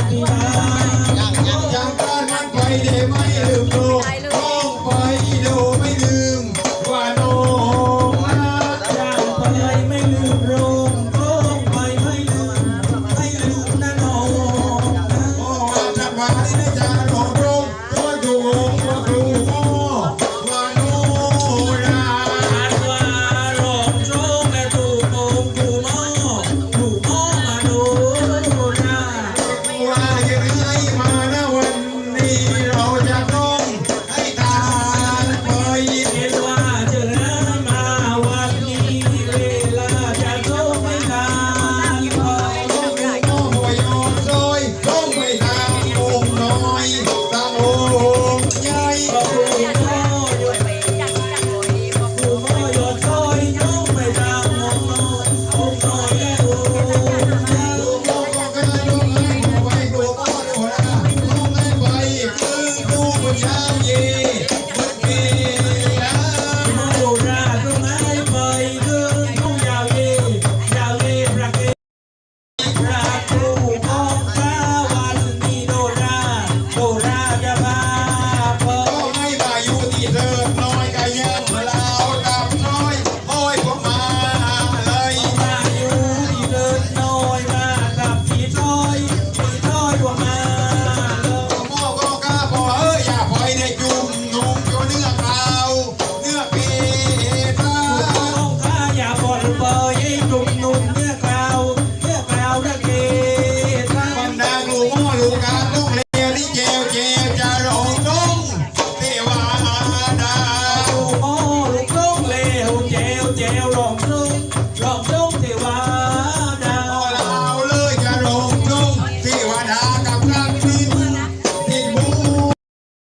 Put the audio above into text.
กยังงยังมันไปเดไม่ลืมโลกต้งไปดไม่ลืมว่าโลกรักยังไปไม่ลืมโลกต้องไปไม่ลืมไม่ลืมนะน้องโอ้จังหวะนี้นจ๊ะ Yeah.